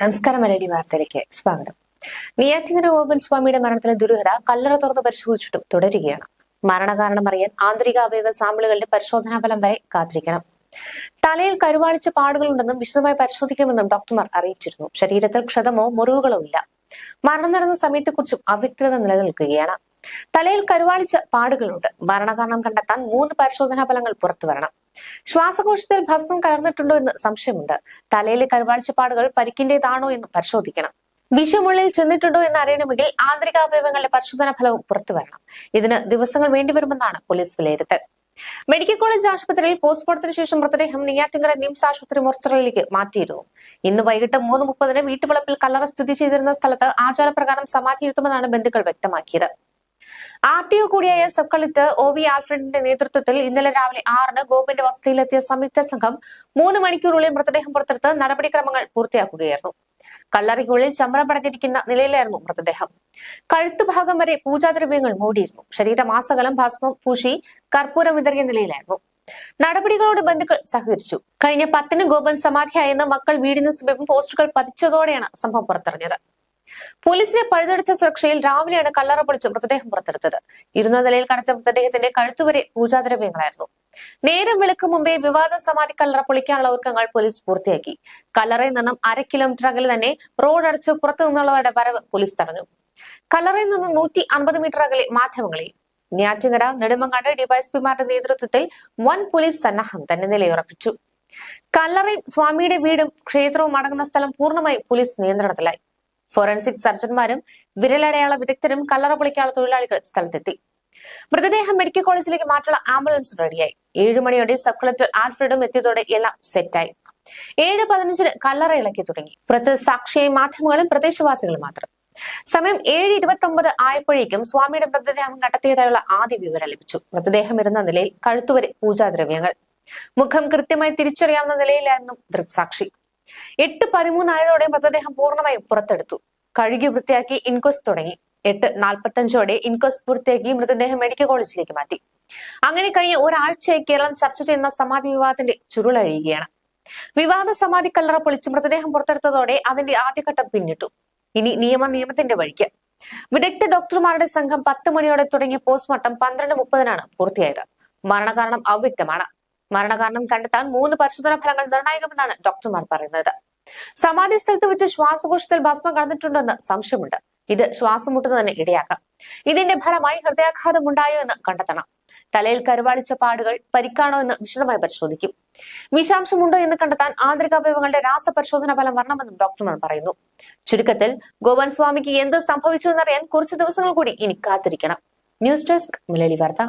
നമസ്കാരം മലയാളി വാർത്തയിലേക്ക് സ്വാഗതം. നെയ്യാറ്റിങ്ങര ഓപൻ സ്വാമിയുടെ മരണത്തിലെ ദുരൂഹത കല്ലറ തുറന്ന് പരിശോധിച്ചിട്ടും തുടരുകയാണ്. മരണകാരണം അറിയാൻ ആന്തരിക അവയവ സാമ്പിളുകളുടെ പരിശോധനാ ഫലം വരെ കാത്തിരിക്കണം. തലയിൽ കരുവാളിച്ച പാടുകളുണ്ടെന്നും വിശദമായി പരിശോധിക്കുമെന്നും ഡോക്ടർമാർ അറിയിച്ചിരുന്നു. ശരീരത്തിൽ ക്ഷതമോ മുറിവുകളോ ഇല്ല. മരണം നടന്ന സമയത്തെക്കുറിച്ചും അവ്യക്തത നിലനിൽക്കുകയാണ്. തലയിൽ കരുവാളിച്ച പാടുകളുണ്ട്. മരണകാരണം കണ്ടെത്താൻ മൂന്ന് പരിശോധനാ ഫലങ്ങൾ പുറത്തുവരണം ശ്വാസകോശത്തിൽ ഭസ്മം കലർന്നിട്ടുണ്ടോ എന്ന് സംശയമുണ്ട്. തലയിലെ കരുവാഴ്ചപ്പാടുകൾ പരിക്കിന്റേതാണോ എന്ന് പരിശോധിക്കണം. വിഷമുള്ളിൽ ചെന്നിട്ടുണ്ടോ എന്ന് അറിയണമെങ്കിൽ ആന്തരിക അവയവങ്ങളുടെ പരിശോധനാ ഫലവും പുറത്തുവരണം ഇതിന് ദിവസങ്ങൾ വേണ്ടിവരുമെന്നാണ് പോലീസ് വിലയിരുത്തൽ. മെഡിക്കൽ കോളേജ് ആശുപത്രിയിൽ പോസ്റ്റ്മോർട്ടത്തിന് ശേഷം മൃതദേഹം നെയ്യാറ്റിങ്കര നിംസ് ആശുപത്രി മോർച്ചറിയിലേക്ക് മാറ്റിയിരുന്നു. ഇന്ന് വൈകിട്ട് മൂന്ന് മുപ്പതിന് വീട്ടുവളപ്പിൽ കല്ലറ സ്ഥിതി ചെയ്തിരുന്ന സ്ഥലത്ത് ആചാരപ്രകാരം സമാധിയിരുത്തുമെന്നാണ് ബന്ധുക്കൾ വ്യക്തമാക്കിയത്. ആർ ടി ഒ കൂടിയായ സബ് കളക്ടർ ഒ വി ആൽഫ്രഡിന്റെ നേതൃത്വത്തിൽ ഇന്നലെ രാവിലെ ആറിന് ഗോപിന്റെ വസതിയിലെത്തിയ സംയുക്ത സംഘം മൂന്ന് മണിക്കൂറുള്ളിൽ മൃതദേഹം പുറത്തെടുത്ത് നടപടിക്രമങ്ങൾ പൂർത്തിയാക്കുകയായിരുന്നു. കല്ലറിക്കുള്ളിൽ ചമ്രം പടഞ്ഞിരിക്കുന്ന നിലയിലായിരുന്നു മൃതദേഹം. കഴുത്തു ഭാഗം വരെ പൂജാദ്രവ്യങ്ങൾ മൂടിയിരുന്നു. ശരീരമാസകലം ഭസ്മം പൂശി കർപ്പൂരം വിതറിയ നിലയിലായിരുന്നു. നടപടികളോട് ബന്ധുക്കൾ സഹകരിച്ചു. കഴിഞ്ഞ പത്തിന് ഗോപൻ സമാധിയായെന്ന് മക്കൾ വീടിന് സമീപം പോസ്റ്ററുകൾ പതിച്ചതോടെയാണ് സംഭവം പുറത്തറിഞ്ഞത് പോലീസിനെ പഴുതടച്ച സുരക്ഷയിൽ രാവിലെയാണ് കല്ലറ പൊളിച്ച് മൃതദേഹം പുറത്തെടുത്തത്. ഇരുന്ന നിലയിൽ കടത്ത മൃതദേഹത്തിന്റെ കഴുത്തുവരെ പൂജാദ്രവ്യങ്ങളായിരുന്നു. നേരം വെളുക്കും മുമ്പേ വിവാദ സമാധി കല്ലറ പൊളിക്കാനുള്ള ഒരുക്കങ്ങൾ പോലീസ് പൂർത്തിയാക്കി. കല്ലറയിൽ നിന്നും അര കിലോമീറ്റർ അകലെ തന്നെ റോഡ് അടച്ച് പുറത്തു നിന്നുള്ളവരുടെ വരവ് പോലീസ് തടഞ്ഞു. കല്ലറയിൽ നിന്നും നൂറ്റി അൻപത് മീറ്റർ അകലെ മാധ്യമങ്ങളെയും ഞാറ്റുകര നെടുമങ്ങാട് ഡിവൈഎസ്പിമാരുടെ നേതൃത്വത്തിൽ വൻ പോലീസ് സന്നാഹം തന്നെ നിലയുറപ്പിച്ചു. കല്ലറയും സ്വാമിയുടെ വീടും ക്ഷേത്രവും അടങ്ങുന്ന സ്ഥലം പൂർണമായി പോലീസ് നിയന്ത്രണത്തിലായി. ഫോറൻസിക് സർജന്മാരും വിരലടയാള വിദഗ്ധരും കല്ലറ പൊളിക്കാനുള്ള തൊഴിലാളികൾ സ്ഥലത്തെത്തി. മൃതദേഹം മെഡിക്കൽ കോളേജിലേക്ക് മാറ്റുള്ള ആംബുലൻസ് റെഡിയായി. ഏഴു മണിയോടെ സബ് കളക്ടർ ആൽഫ്രഡും എത്തിയതോടെ എല്ലാം സെറ്റായി. ഏഴ് പതിനഞ്ചിന് കല്ലറ ഇളക്കി തുടങ്ങി. പുറത്ത് സാക്ഷിയായി മാധ്യമങ്ങളും പ്രദേശവാസികളും മാത്രം. സമയം ഏഴ് ഇരുപത്തി ഒമ്പത് ആയപ്പോഴേക്കും സ്വാമിയുടെ മൃതദേഹം കണ്ടെത്തിയതായുള്ള ആദ്യ വിവരം ലഭിച്ചു. മൃതദേഹം ഇരുന്ന നിലയിൽ കഴുത്തുവരെ പൂജാദ്രവ്യങ്ങൾ. മുഖം കൃത്യമായി തിരിച്ചറിയാവുന്ന നിലയിലായിരുന്നു ദൃക്സാക്ഷി. എട്ട് പതിമൂന്നായതോടെ മൃതദേഹം പൂർണമായും പുറത്തെടുത്തു. കഴുകി വൃത്തിയാക്കി ഇൻക്വസ്റ്റ് തുടങ്ങി. എട്ട് നാൽപ്പത്തഞ്ചോടെ ഇൻക്വസ്റ്റ് പൂർത്തിയാക്കി മൃതദേഹം മെഡിക്കൽ കോളേജിലേക്ക് മാറ്റി. അങ്ങനെ കഴിഞ്ഞ ഒരാഴ്ചയായി കേരളം ചർച്ച ചെയ്യുന്ന സമാധി വിവാദത്തിന്റെ ചുരുളഴിയുകയാണ്. വിവാദ സമാധി കല്ലറ പൊളിച്ച് മൃതദേഹം പുറത്തെടുത്തതോടെ അതിന്റെ ആദ്യഘട്ടം പിന്നിട്ടു. ഇനി നിയമ നിയമത്തിന്റെ വഴിക്ക്. വിദഗ്ധ ഡോക്ടർമാരുടെ സംഘം പത്ത് മണിയോടെ തുടങ്ങിയ പോസ്റ്റ്മോർട്ടം പന്ത്രണ്ട് മുപ്പതിനാണ് പൂർത്തിയായത്. മരണകാരണം അവ്യക്തമാണ്. മരണകാരണം കണ്ടെത്താൻ മൂന്ന് പരിശോധനാ ഫലങ്ങൾ നിർണായകമെന്നാണ് ഡോക്ടർമാർ പറയുന്നത്. സമാധി സ്ഥലത്ത് വെച്ച് ശ്വാസകോശത്തിൽ ഭസ്മം കടന്നിട്ടുണ്ടെന്ന് സംശയമുണ്ട്. ഇത് ശ്വാസം മുട്ടുന്നതിന് ഇടയാക്കാം. ഇതിന്റെ ഫലമായി ഹൃദയാഘാതം ഉണ്ടായോ എന്ന് കണ്ടെത്തണം. തലയിൽ കരുവാളിച്ച പാടുകൾ പരിക്കാണോ എന്ന് വിശദമായി പരിശോധിക്കും. വിഷാംശമുണ്ടോ എന്ന് കണ്ടെത്താൻ ആന്തരികാവയവങ്ങളുടെ രാസപരിശോധന ഫലം വരണമെന്നും ഡോക്ടർമാർ പറയുന്നു. ചുരുക്കത്തിൽ ഗോവൻ സ്വാമിക്ക് എന്ത് സംഭവിച്ചു എന്നറിയാൻ കുറച്ച് ദിവസങ്ങൾ കൂടി ഇനി കാത്തിരിക്കണം. ന്യൂസ് ഡെസ്ക് മലയാളി വാർത്ത.